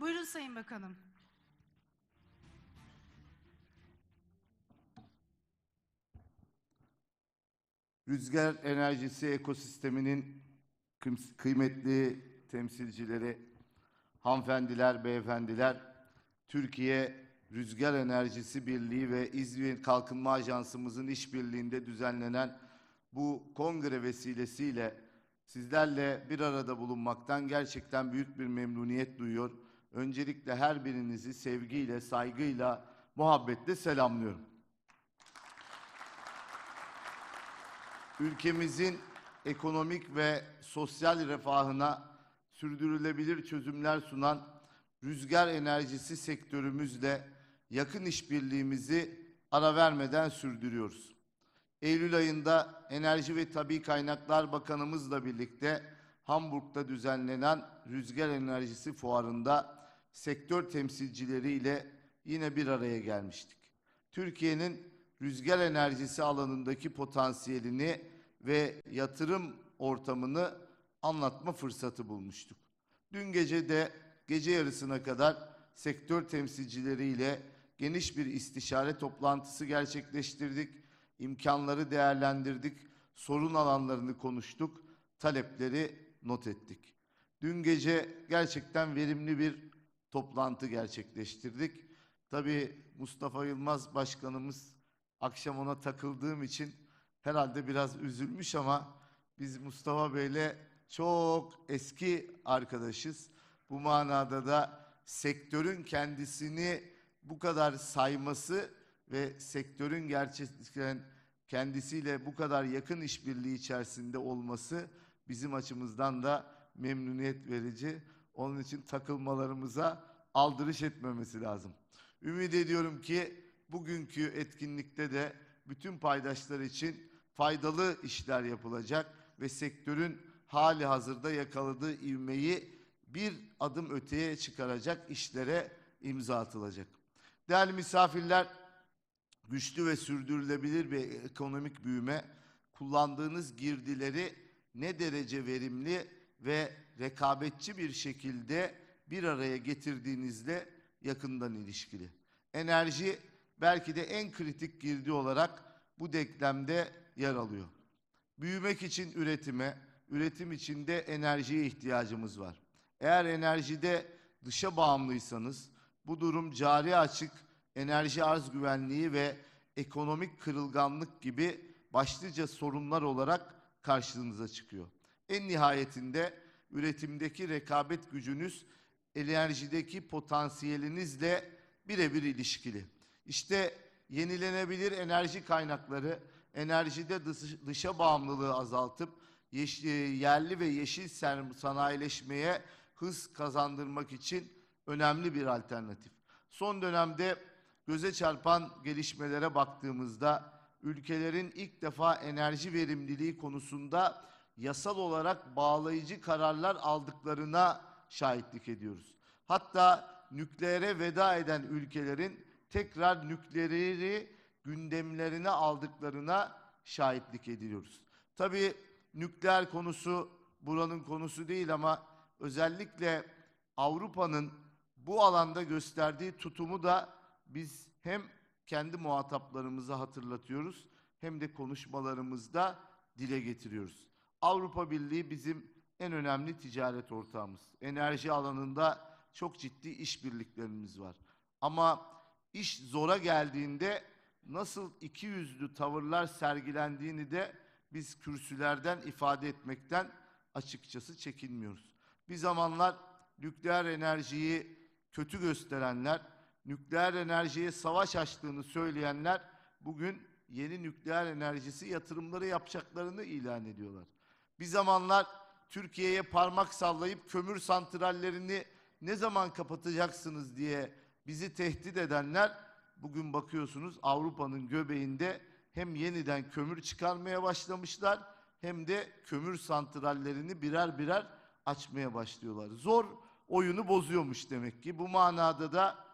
Buyurun Sayın Bakanım. Rüzgar enerjisi ekosisteminin kıym- kıymetli temsilcileri, hanımefendiler, beyefendiler, Türkiye Rüzgar Enerjisi Birliği ve İzmir Kalkınma Ajansımızın işbirliğinde düzenlenen bu kongre vesilesiyle sizlerle bir arada bulunmaktan gerçekten büyük bir memnuniyet duyuyor. Öncelikle her birinizi sevgiyle, saygıyla, muhabbetle selamlıyorum. ülkemizin ekonomik ve sosyal refahına sürdürülebilir çözümler sunan rüzgar enerjisi sektörümüzle yakın işbirliğimizi ara vermeden sürdürüyoruz. Eylül ayında Enerji ve Tabi Kaynaklar Bakanımızla birlikte Hamburg'da düzenlenen Rüzgar Enerjisi Fuarı'nda sektör temsilcileriyle yine bir araya gelmiştik. Türkiye'nin rüzgar enerjisi alanındaki potansiyelini ve yatırım ortamını anlatma fırsatı bulmuştuk. Dün gece de gece yarısına kadar sektör temsilcileriyle geniş bir istişare toplantısı gerçekleştirdik. imkanları değerlendirdik, sorun alanlarını konuştuk, talepleri not ettik. Dün gece gerçekten verimli bir toplantı gerçekleştirdik. Tabii Mustafa Yılmaz Başkanımız akşam ona takıldığım için herhalde biraz üzülmüş ama biz Mustafa Bey'le çok eski arkadaşız. Bu manada da sektörün kendisini bu kadar sayması ve sektörün gerçekten kendisiyle bu kadar yakın işbirliği içerisinde olması bizim açımızdan da memnuniyet verici. Onun için takılmalarımıza aldırış etmemesi lazım. Ümit ediyorum ki bugünkü etkinlikte de bütün paydaşlar için faydalı işler yapılacak ve sektörün hali hazırda yakaladığı ivmeyi bir adım öteye çıkaracak işlere imza atılacak. Değerli misafirler, güçlü ve sürdürülebilir bir ekonomik büyüme, kullandığınız girdileri ne derece verimli ve rekabetçi bir şekilde bir araya getirdiğinizle yakından ilişkili. Enerji belki de en kritik girdi olarak bu denklemde yer alıyor. Büyümek için üretime, üretim için de enerjiye ihtiyacımız var. Eğer enerjide dışa bağımlıysanız bu durum cari açık, enerji arz güvenliği ve ekonomik kırılganlık gibi başlıca sorunlar olarak karşınıza çıkıyor. En nihayetinde üretimdeki rekabet gücünüz enerjideki potansiyelinizle birebir ilişkili. İşte yenilenebilir enerji kaynakları enerjide dış- dışa bağımlılığı azaltıp e, yerli ve yeşil sanayileşmeye hız kazandırmak için önemli bir alternatif. Son dönemde göze çarpan gelişmelere baktığımızda ülkelerin ilk defa enerji verimliliği konusunda yasal olarak bağlayıcı kararlar aldıklarına şahitlik ediyoruz. Hatta nükleere veda eden ülkelerin tekrar nükleeri gündemlerine aldıklarına şahitlik ediyoruz. Tabii nükleer konusu buranın konusu değil ama özellikle Avrupa'nın bu alanda gösterdiği tutumu da biz hem kendi muhataplarımıza hatırlatıyoruz hem de konuşmalarımızda dile getiriyoruz. Avrupa Birliği bizim en önemli ticaret ortağımız. Enerji alanında çok ciddi işbirliklerimiz var. Ama iş zora geldiğinde nasıl iki yüzlü tavırlar sergilendiğini de biz kürsülerden ifade etmekten açıkçası çekinmiyoruz. Bir zamanlar nükleer enerjiyi kötü gösterenler, nükleer enerjiye savaş açtığını söyleyenler bugün yeni nükleer enerjisi yatırımları yapacaklarını ilan ediyorlar. Bir zamanlar Türkiye'ye parmak sallayıp kömür santrallerini ne zaman kapatacaksınız diye bizi tehdit edenler bugün bakıyorsunuz Avrupa'nın göbeğinde hem yeniden kömür çıkarmaya başlamışlar hem de kömür santrallerini birer birer açmaya başlıyorlar. Zor oyunu bozuyormuş demek ki. Bu manada da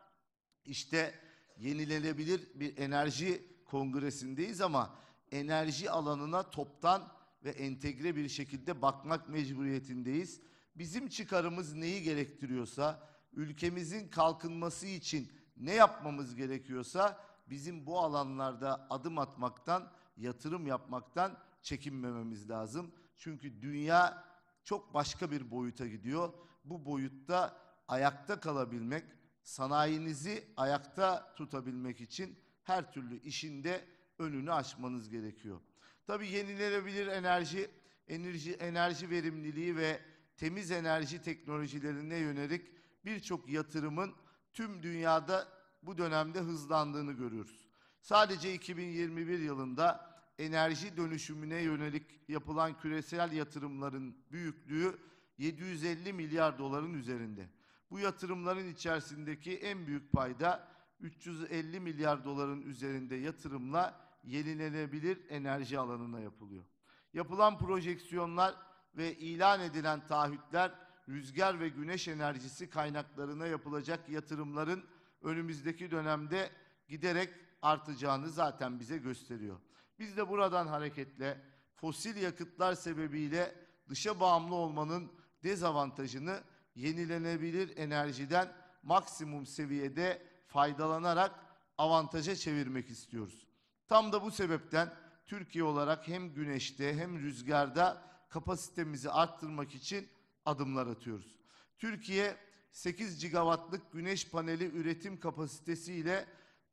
işte yenilenebilir bir enerji kongresindeyiz ama enerji alanına toptan ve entegre bir şekilde bakmak mecburiyetindeyiz. Bizim çıkarımız neyi gerektiriyorsa, ülkemizin kalkınması için ne yapmamız gerekiyorsa bizim bu alanlarda adım atmaktan, yatırım yapmaktan çekinmememiz lazım. Çünkü dünya çok başka bir boyuta gidiyor. Bu boyutta ayakta kalabilmek, sanayinizi ayakta tutabilmek için her türlü işinde önünü açmanız gerekiyor. Tabii yenilenebilir enerji, enerji, enerji verimliliği ve temiz enerji teknolojilerine yönelik birçok yatırımın tüm dünyada bu dönemde hızlandığını görüyoruz. Sadece 2021 yılında enerji dönüşümüne yönelik yapılan küresel yatırımların büyüklüğü 750 milyar doların üzerinde. Bu yatırımların içerisindeki en büyük payda 350 milyar doların üzerinde yatırımla yenilenebilir enerji alanına yapılıyor. Yapılan projeksiyonlar ve ilan edilen taahhütler rüzgar ve güneş enerjisi kaynaklarına yapılacak yatırımların önümüzdeki dönemde giderek artacağını zaten bize gösteriyor. Biz de buradan hareketle fosil yakıtlar sebebiyle dışa bağımlı olmanın dezavantajını yenilenebilir enerjiden maksimum seviyede faydalanarak avantaja çevirmek istiyoruz. Tam da bu sebepten Türkiye olarak hem güneşte hem rüzgarda kapasitemizi arttırmak için adımlar atıyoruz. Türkiye 8 gigawattlık güneş paneli üretim kapasitesiyle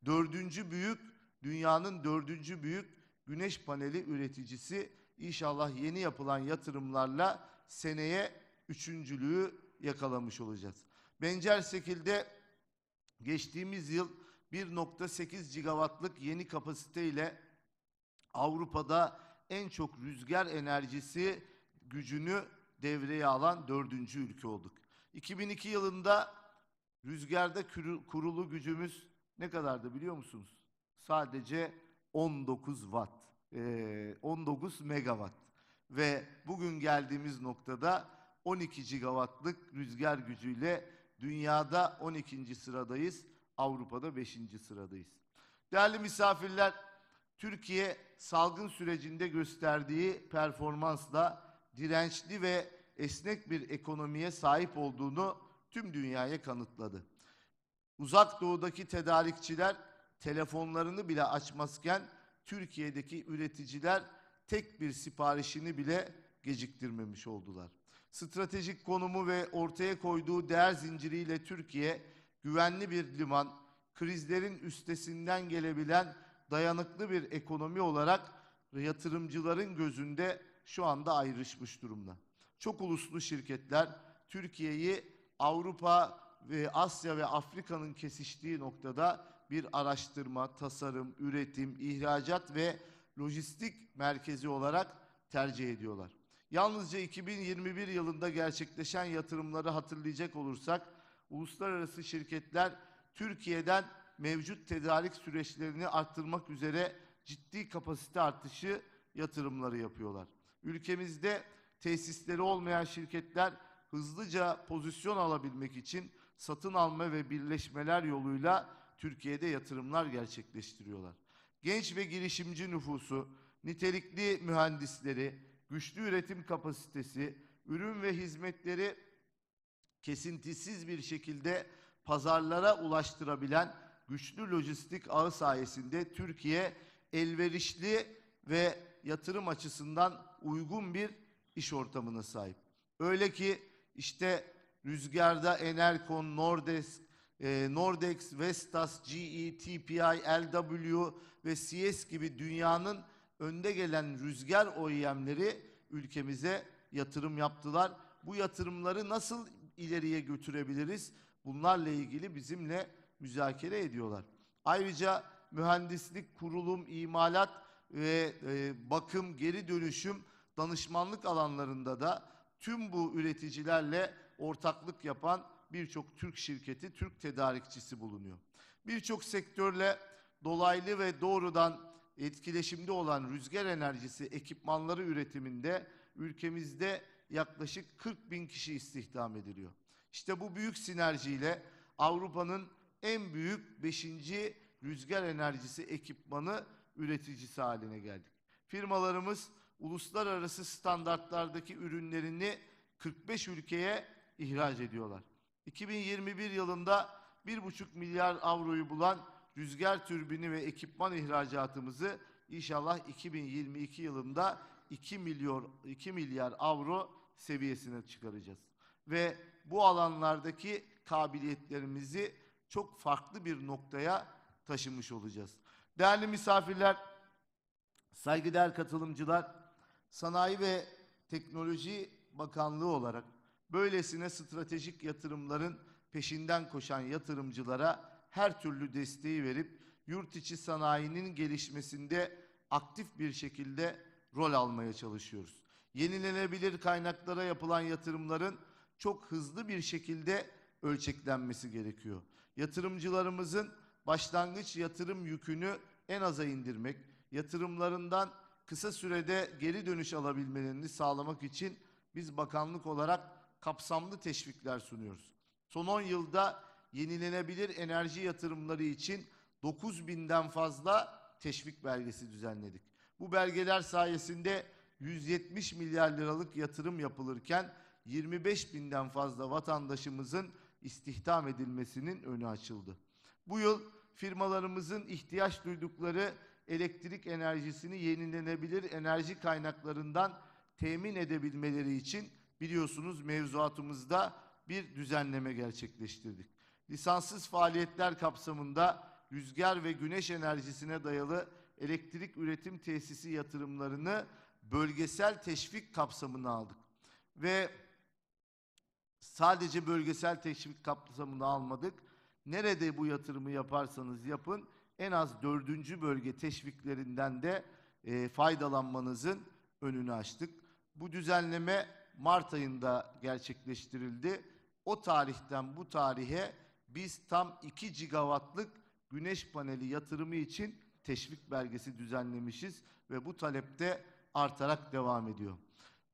dördüncü büyük, dünyanın dördüncü büyük güneş paneli üreticisi. İnşallah yeni yapılan yatırımlarla seneye üçüncülüğü yakalamış olacağız. Benzer şekilde geçtiğimiz yıl 1.8 gigawattlık yeni kapasiteyle Avrupa'da en çok rüzgar enerjisi gücünü devreye alan dördüncü ülke olduk. 2002 yılında rüzgarda kurulu gücümüz ne kadardı biliyor musunuz? Sadece 19 watt, eee, 19 megawatt ve bugün geldiğimiz noktada 12 gigawattlık rüzgar gücüyle dünyada 12. sıradayız, Avrupa'da 5. sıradayız. Değerli misafirler, Türkiye salgın sürecinde gösterdiği performansla dirençli ve esnek bir ekonomiye sahip olduğunu tüm dünyaya kanıtladı. Uzak doğudaki tedarikçiler telefonlarını bile açmazken Türkiye'deki üreticiler tek bir siparişini bile geciktirmemiş oldular. Stratejik konumu ve ortaya koyduğu değer zinciriyle Türkiye güvenli bir liman, krizlerin üstesinden gelebilen dayanıklı bir ekonomi olarak yatırımcıların gözünde şu anda ayrışmış durumda. Çok uluslu şirketler Türkiye'yi Avrupa ve Asya ve Afrika'nın kesiştiği noktada bir araştırma, tasarım, üretim, ihracat ve lojistik merkezi olarak tercih ediyorlar. Yalnızca 2021 yılında gerçekleşen yatırımları hatırlayacak olursak, uluslararası şirketler Türkiye'den mevcut tedarik süreçlerini arttırmak üzere ciddi kapasite artışı yatırımları yapıyorlar. Ülkemizde tesisleri olmayan şirketler hızlıca pozisyon alabilmek için satın alma ve birleşmeler yoluyla Türkiye'de yatırımlar gerçekleştiriyorlar. Genç ve girişimci nüfusu, nitelikli mühendisleri, güçlü üretim kapasitesi, ürün ve hizmetleri kesintisiz bir şekilde pazarlara ulaştırabilen güçlü lojistik ağı sayesinde Türkiye elverişli ve yatırım açısından uygun bir iş ortamına sahip. Öyle ki işte rüzgarda Enercon, Nordex, e, Nordex, Vestas, GE, TPI, LW ve CS gibi dünyanın önde gelen rüzgar OEM'leri ülkemize yatırım yaptılar. Bu yatırımları nasıl ileriye götürebiliriz? Bunlarla ilgili bizimle müzakere ediyorlar. Ayrıca mühendislik, kurulum, imalat ve e, bakım, geri dönüşüm, danışmanlık alanlarında da tüm bu üreticilerle ortaklık yapan birçok Türk şirketi, Türk tedarikçisi bulunuyor. Birçok sektörle dolaylı ve doğrudan etkileşimde olan rüzgar enerjisi ekipmanları üretiminde ülkemizde yaklaşık 40 bin kişi istihdam ediliyor. İşte bu büyük sinerjiyle Avrupa'nın en büyük 5. rüzgar enerjisi ekipmanı üreticisi haline geldik. Firmalarımız uluslararası standartlardaki ürünlerini 45 ülkeye ihraç ediyorlar. 2021 yılında 1,5 milyar avroyu bulan rüzgar türbini ve ekipman ihracatımızı inşallah 2022 yılında 2 milyon 2 milyar avro seviyesine çıkaracağız. Ve bu alanlardaki kabiliyetlerimizi çok farklı bir noktaya taşımış olacağız. Değerli misafirler, saygıdeğer katılımcılar, Sanayi ve Teknoloji Bakanlığı olarak böylesine stratejik yatırımların peşinden koşan yatırımcılara her türlü desteği verip yurt içi sanayinin gelişmesinde aktif bir şekilde rol almaya çalışıyoruz. Yenilenebilir kaynaklara yapılan yatırımların çok hızlı bir şekilde ölçeklenmesi gerekiyor. Yatırımcılarımızın başlangıç yatırım yükünü en aza indirmek, yatırımlarından kısa sürede geri dönüş alabilmelerini sağlamak için biz bakanlık olarak kapsamlı teşvikler sunuyoruz. Son 10 yılda yenilenebilir enerji yatırımları için 9 binden fazla teşvik belgesi düzenledik. Bu belgeler sayesinde 170 milyar liralık yatırım yapılırken 25 binden fazla vatandaşımızın istihdam edilmesinin önü açıldı. Bu yıl firmalarımızın ihtiyaç duydukları elektrik enerjisini yenilenebilir enerji kaynaklarından temin edebilmeleri için biliyorsunuz mevzuatımızda bir düzenleme gerçekleştirdik. Lisanssız faaliyetler kapsamında rüzgar ve güneş enerjisine dayalı elektrik üretim tesisi yatırımlarını bölgesel teşvik kapsamına aldık. Ve sadece bölgesel teşvik kapsamına almadık. Nerede bu yatırımı yaparsanız yapın en az dördüncü bölge teşviklerinden de e, faydalanmanızın önünü açtık. Bu düzenleme Mart ayında gerçekleştirildi. O tarihten bu tarihe biz tam 2 gigawattlık güneş paneli yatırımı için teşvik belgesi düzenlemişiz ve bu talepte artarak devam ediyor.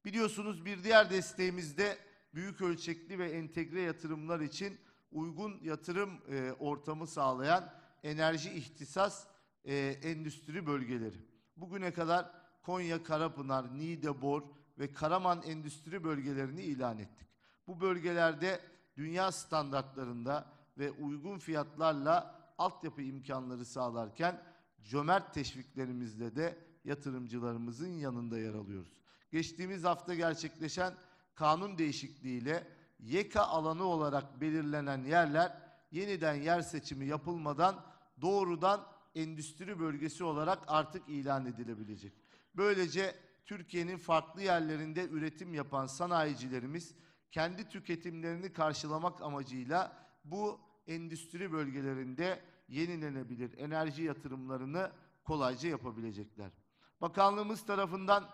Biliyorsunuz bir diğer desteğimiz de büyük ölçekli ve entegre yatırımlar için uygun yatırım e, ortamı sağlayan enerji ihtisas e, endüstri bölgeleri. Bugüne kadar Konya, Karapınar, Niğde, Bor ve Karaman endüstri bölgelerini ilan ettik. Bu bölgelerde dünya standartlarında ve uygun fiyatlarla altyapı imkanları sağlarken cömert teşviklerimizle de yatırımcılarımızın yanında yer alıyoruz. Geçtiğimiz hafta gerçekleşen kanun değişikliğiyle YEKA alanı olarak belirlenen yerler yeniden yer seçimi yapılmadan doğrudan endüstri bölgesi olarak artık ilan edilebilecek. Böylece Türkiye'nin farklı yerlerinde üretim yapan sanayicilerimiz kendi tüketimlerini karşılamak amacıyla bu endüstri bölgelerinde yenilenebilir enerji yatırımlarını kolayca yapabilecekler. Bakanlığımız tarafından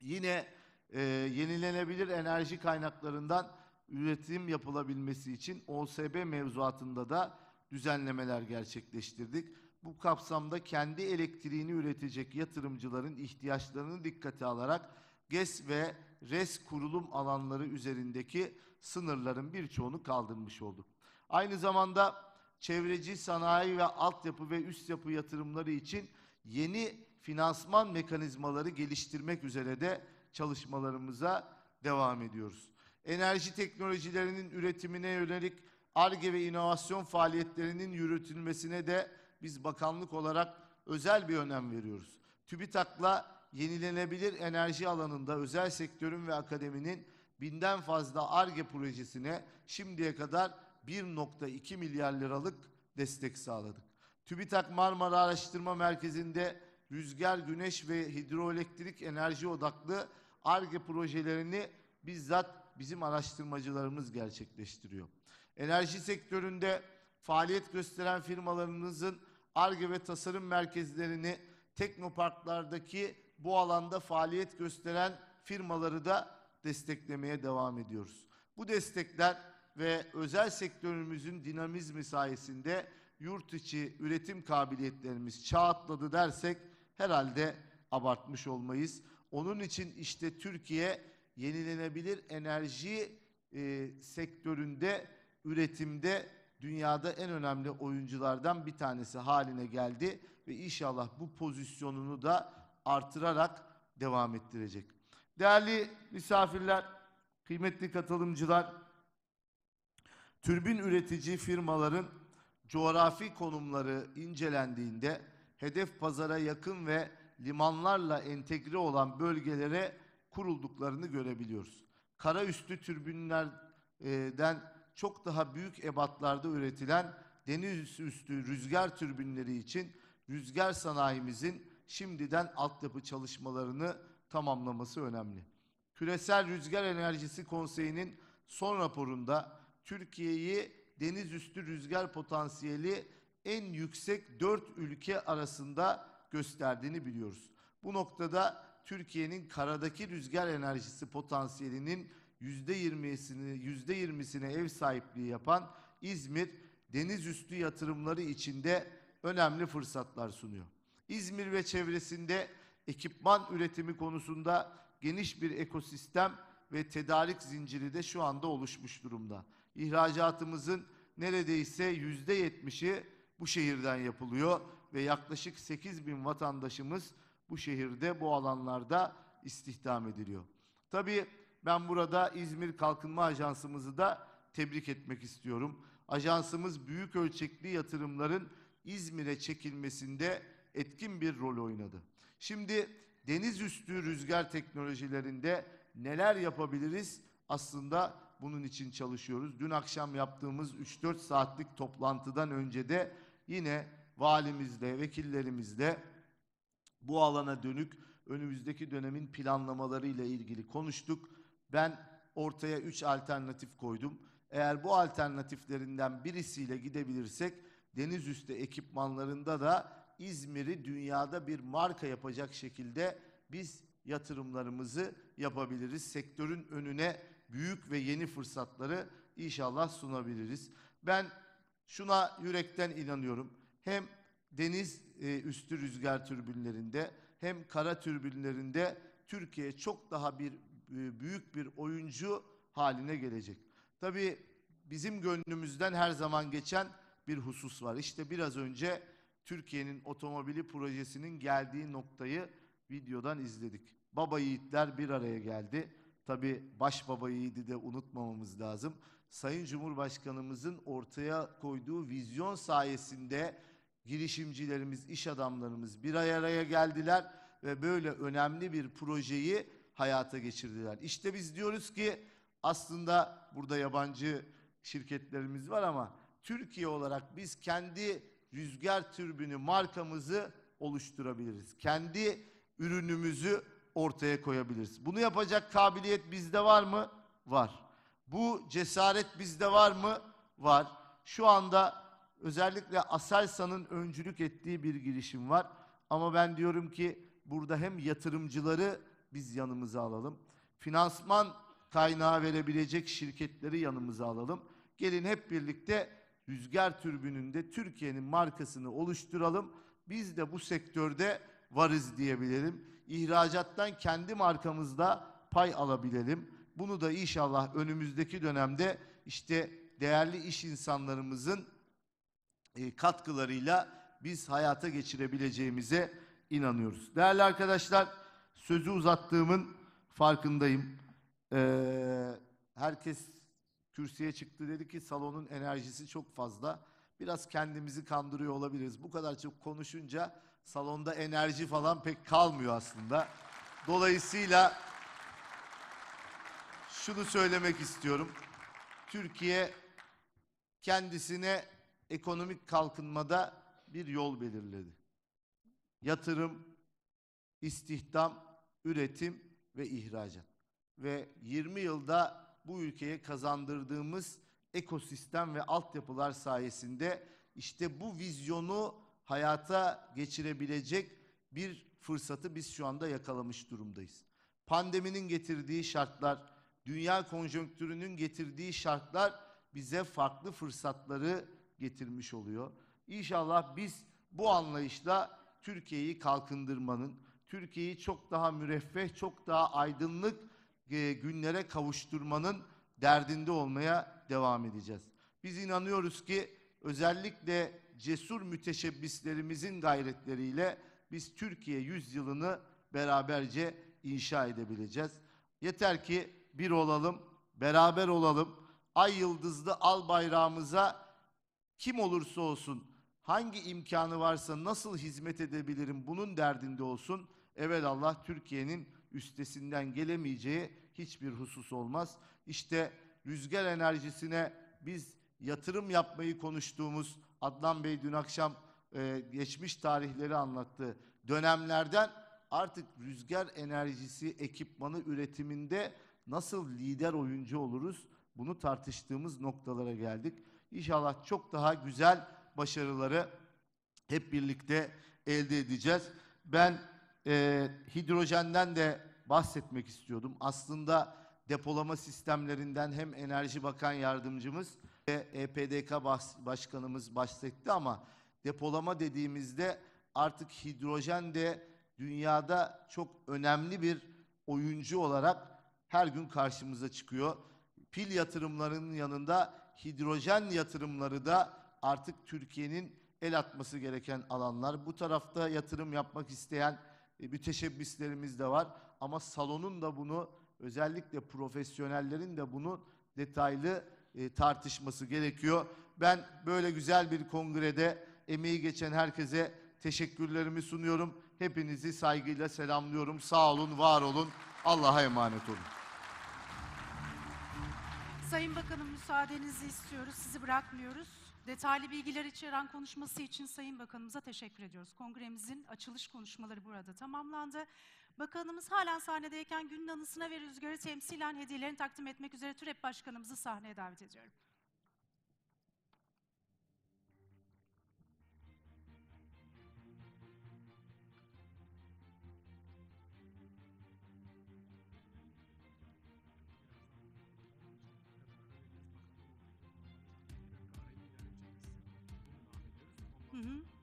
yine e, yenilenebilir enerji kaynaklarından üretim yapılabilmesi için OSB mevzuatında da düzenlemeler gerçekleştirdik. Bu kapsamda kendi elektriğini üretecek yatırımcıların ihtiyaçlarını dikkate alarak GES ve RES kurulum alanları üzerindeki sınırların birçoğunu kaldırmış olduk. Aynı zamanda çevreci sanayi ve altyapı ve üst yapı yatırımları için yeni finansman mekanizmaları geliştirmek üzere de çalışmalarımıza devam ediyoruz. Enerji teknolojilerinin üretimine yönelik ARGE ve inovasyon faaliyetlerinin yürütülmesine de biz bakanlık olarak özel bir önem veriyoruz. TÜBİTAK'la yenilenebilir enerji alanında özel sektörün ve akademinin binden fazla ARGE projesine şimdiye kadar 1.2 milyar liralık destek sağladık. TÜBİTAK Marmara Araştırma Merkezi'nde rüzgar, güneş ve hidroelektrik enerji odaklı ARGE projelerini bizzat bizim araştırmacılarımız gerçekleştiriyor. Enerji sektöründe faaliyet gösteren firmalarımızın ARGE ve tasarım merkezlerini teknoparklardaki bu alanda faaliyet gösteren firmaları da desteklemeye devam ediyoruz. Bu destekler ve özel sektörümüzün dinamizmi sayesinde yurt içi üretim kabiliyetlerimiz çağ dersek herhalde abartmış olmayız. Onun için işte Türkiye yenilenebilir enerji e, sektöründe, üretimde dünyada en önemli oyunculardan bir tanesi haline geldi ve inşallah bu pozisyonunu da artırarak devam ettirecek. Değerli misafirler, kıymetli katılımcılar, Türbin üretici firmaların coğrafi konumları incelendiğinde hedef pazara yakın ve limanlarla entegre olan bölgelere kurulduklarını görebiliyoruz. Karaüstü türbinlerden çok daha büyük ebatlarda üretilen deniz üstü rüzgar türbinleri için rüzgar sanayimizin şimdiden altyapı çalışmalarını tamamlaması önemli. Küresel Rüzgar Enerjisi Konseyi'nin son raporunda Türkiye'yi deniz üstü rüzgar potansiyeli en yüksek dört ülke arasında gösterdiğini biliyoruz. Bu noktada Türkiye'nin karadaki rüzgar enerjisi potansiyelinin yüzde yirmisini yüzde yirmisine ev sahipliği yapan İzmir deniz üstü yatırımları içinde önemli fırsatlar sunuyor. İzmir ve çevresinde ekipman üretimi konusunda geniş bir ekosistem ve tedarik zinciri de şu anda oluşmuş durumda. İhracatımızın neredeyse yüzde yetmişi bu şehirden yapılıyor ve yaklaşık 8 bin vatandaşımız bu şehirde bu alanlarda istihdam ediliyor. Tabii ben burada İzmir Kalkınma Ajansımızı da tebrik etmek istiyorum. Ajansımız büyük ölçekli yatırımların İzmir'e çekilmesinde etkin bir rol oynadı. Şimdi deniz üstü rüzgar teknolojilerinde neler yapabiliriz? Aslında bunun için çalışıyoruz. Dün akşam yaptığımız 3-4 saatlik toplantıdan önce de yine valimizle, vekillerimizle bu alana dönük önümüzdeki dönemin planlamaları ile ilgili konuştuk. Ben ortaya 3 alternatif koydum. Eğer bu alternatiflerinden birisiyle gidebilirsek deniz üstü ekipmanlarında da İzmir'i dünyada bir marka yapacak şekilde biz yatırımlarımızı yapabiliriz. Sektörün önüne büyük ve yeni fırsatları inşallah sunabiliriz. Ben şuna yürekten inanıyorum. Hem deniz e, üstü rüzgar türbinlerinde hem kara türbinlerinde Türkiye çok daha bir e, büyük bir oyuncu haline gelecek. Tabii bizim gönlümüzden her zaman geçen bir husus var. İşte biraz önce Türkiye'nin otomobili projesinin geldiği noktayı videodan izledik. Baba yiğitler bir araya geldi. Tabii baş baba yiğidi de unutmamamız lazım. Sayın Cumhurbaşkanımızın ortaya koyduğu vizyon sayesinde girişimcilerimiz, iş adamlarımız bir araya geldiler ve böyle önemli bir projeyi hayata geçirdiler. İşte biz diyoruz ki aslında burada yabancı şirketlerimiz var ama Türkiye olarak biz kendi rüzgar türbünü markamızı oluşturabiliriz. Kendi ürünümüzü ortaya koyabiliriz. Bunu yapacak kabiliyet bizde var mı? Var. Bu cesaret bizde var mı? Var. Şu anda özellikle Aselsan'ın öncülük ettiği bir girişim var. Ama ben diyorum ki burada hem yatırımcıları biz yanımıza alalım. Finansman kaynağı verebilecek şirketleri yanımıza alalım. Gelin hep birlikte rüzgar türbününde Türkiye'nin markasını oluşturalım. Biz de bu sektörde varız diyebilelim. İhracattan kendi markamızda pay alabilelim. Bunu da inşallah önümüzdeki dönemde işte değerli iş insanlarımızın e, katkılarıyla biz hayata geçirebileceğimize inanıyoruz. Değerli arkadaşlar, sözü uzattığımın farkındayım. Ee, herkes kürsüye çıktı dedi ki salonun enerjisi çok fazla. Biraz kendimizi kandırıyor olabiliriz. Bu kadar çok konuşunca salonda enerji falan pek kalmıyor aslında. Dolayısıyla şunu söylemek istiyorum. Türkiye kendisine ekonomik kalkınmada bir yol belirledi. Yatırım, istihdam, üretim ve ihracat. Ve 20 yılda bu ülkeye kazandırdığımız ekosistem ve altyapılar sayesinde işte bu vizyonu hayata geçirebilecek bir fırsatı biz şu anda yakalamış durumdayız. Pandeminin getirdiği şartlar, dünya konjonktürünün getirdiği şartlar bize farklı fırsatları getirmiş oluyor. İnşallah biz bu anlayışla Türkiye'yi kalkındırmanın, Türkiye'yi çok daha müreffeh, çok daha aydınlık e, günlere kavuşturmanın derdinde olmaya devam edeceğiz. Biz inanıyoruz ki özellikle cesur müteşebbislerimizin gayretleriyle biz Türkiye yüzyılını beraberce inşa edebileceğiz. Yeter ki bir olalım, beraber olalım. ay yıldızlı al bayrağımıza kim olursa olsun hangi imkanı varsa nasıl hizmet edebilirim bunun derdinde olsun. Evelallah Türkiye'nin üstesinden gelemeyeceği hiçbir husus olmaz. İşte rüzgar enerjisine biz yatırım yapmayı konuştuğumuz Adnan Bey dün akşam e, geçmiş tarihleri anlattı. Dönemlerden artık rüzgar enerjisi ekipmanı üretiminde nasıl lider oyuncu oluruz? Bunu tartıştığımız noktalara geldik. İnşallah çok daha güzel başarıları hep birlikte elde edeceğiz. Ben e, hidrojenden de bahsetmek istiyordum. Aslında depolama sistemlerinden hem Enerji Bakan Yardımcımız EPDK bas- Başkanımız bahsetti ama depolama dediğimizde artık hidrojen de dünyada çok önemli bir oyuncu olarak her gün karşımıza çıkıyor. Pil yatırımlarının yanında hidrojen yatırımları da artık Türkiye'nin el atması gereken alanlar. Bu tarafta yatırım yapmak isteyen e, müteşebbislerimiz de var ama salonun da bunu özellikle profesyonellerin de bunu detaylı e, tartışması gerekiyor. Ben böyle güzel bir kongrede emeği geçen herkese teşekkürlerimi sunuyorum. Hepinizi saygıyla selamlıyorum. Sağ olun, var olun. Allah'a emanet olun. Sayın Bakanım müsaadenizi istiyoruz, sizi bırakmıyoruz. Detaylı bilgiler içeren konuşması için Sayın Bakanımıza teşekkür ediyoruz. Kongremizin açılış konuşmaları burada tamamlandı. Bakanımız halen sahnedeyken günün anısına ve rüzgarı temsilen hediyelerini takdim etmek üzere TÜREP Başkanımızı sahneye davet ediyorum. Hı hı.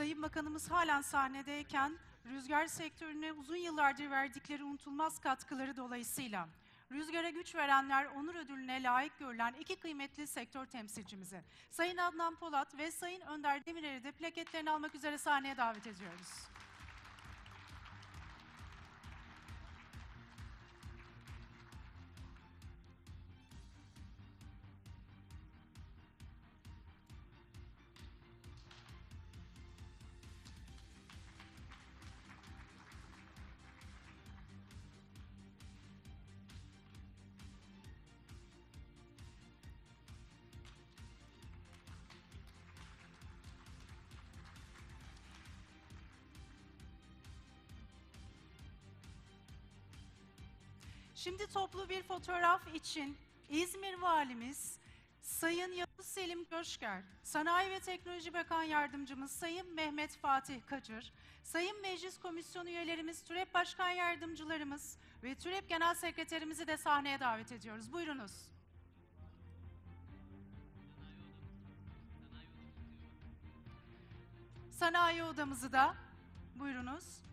Sayın Bakanımız halen sahnedeyken rüzgar sektörüne uzun yıllardır verdikleri unutulmaz katkıları dolayısıyla rüzgara güç verenler onur ödülüne layık görülen iki kıymetli sektör temsilcimizi Sayın Adnan Polat ve Sayın Önder Demirer'i de plaketlerini almak üzere sahneye davet ediyoruz. Şimdi toplu bir fotoğraf için İzmir Valimiz Sayın Yavuz Selim Köşker, Sanayi ve Teknoloji Bakan Yardımcımız Sayın Mehmet Fatih Kacır, Sayın Meclis Komisyonu üyelerimiz, TÜREP Başkan Yardımcılarımız ve TÜREP Genel Sekreterimizi de sahneye davet ediyoruz. Buyurunuz. Sanayi odamızı da buyurunuz.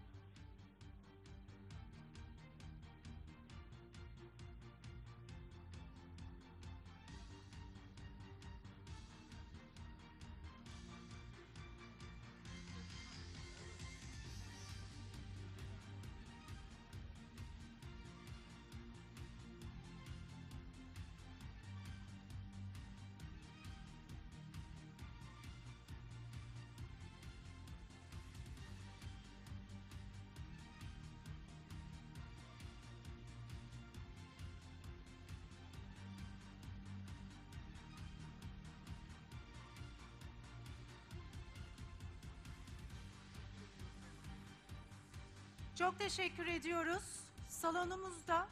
Çok teşekkür ediyoruz. Salonumuzda...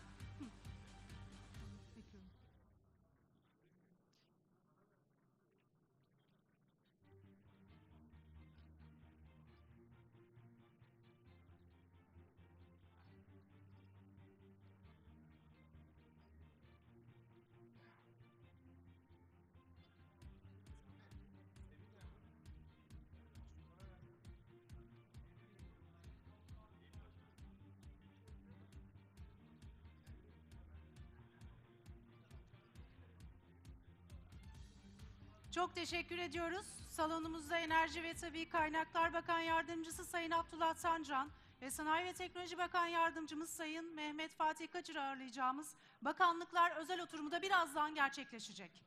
Çok teşekkür ediyoruz. Salonumuzda Enerji ve Tabii Kaynaklar Bakan Yardımcısı Sayın Abdullah Tancan ve Sanayi ve Teknoloji Bakan Yardımcımız Sayın Mehmet Fatih Kaçır'ı ağırlayacağımız bakanlıklar özel oturumu da birazdan gerçekleşecek.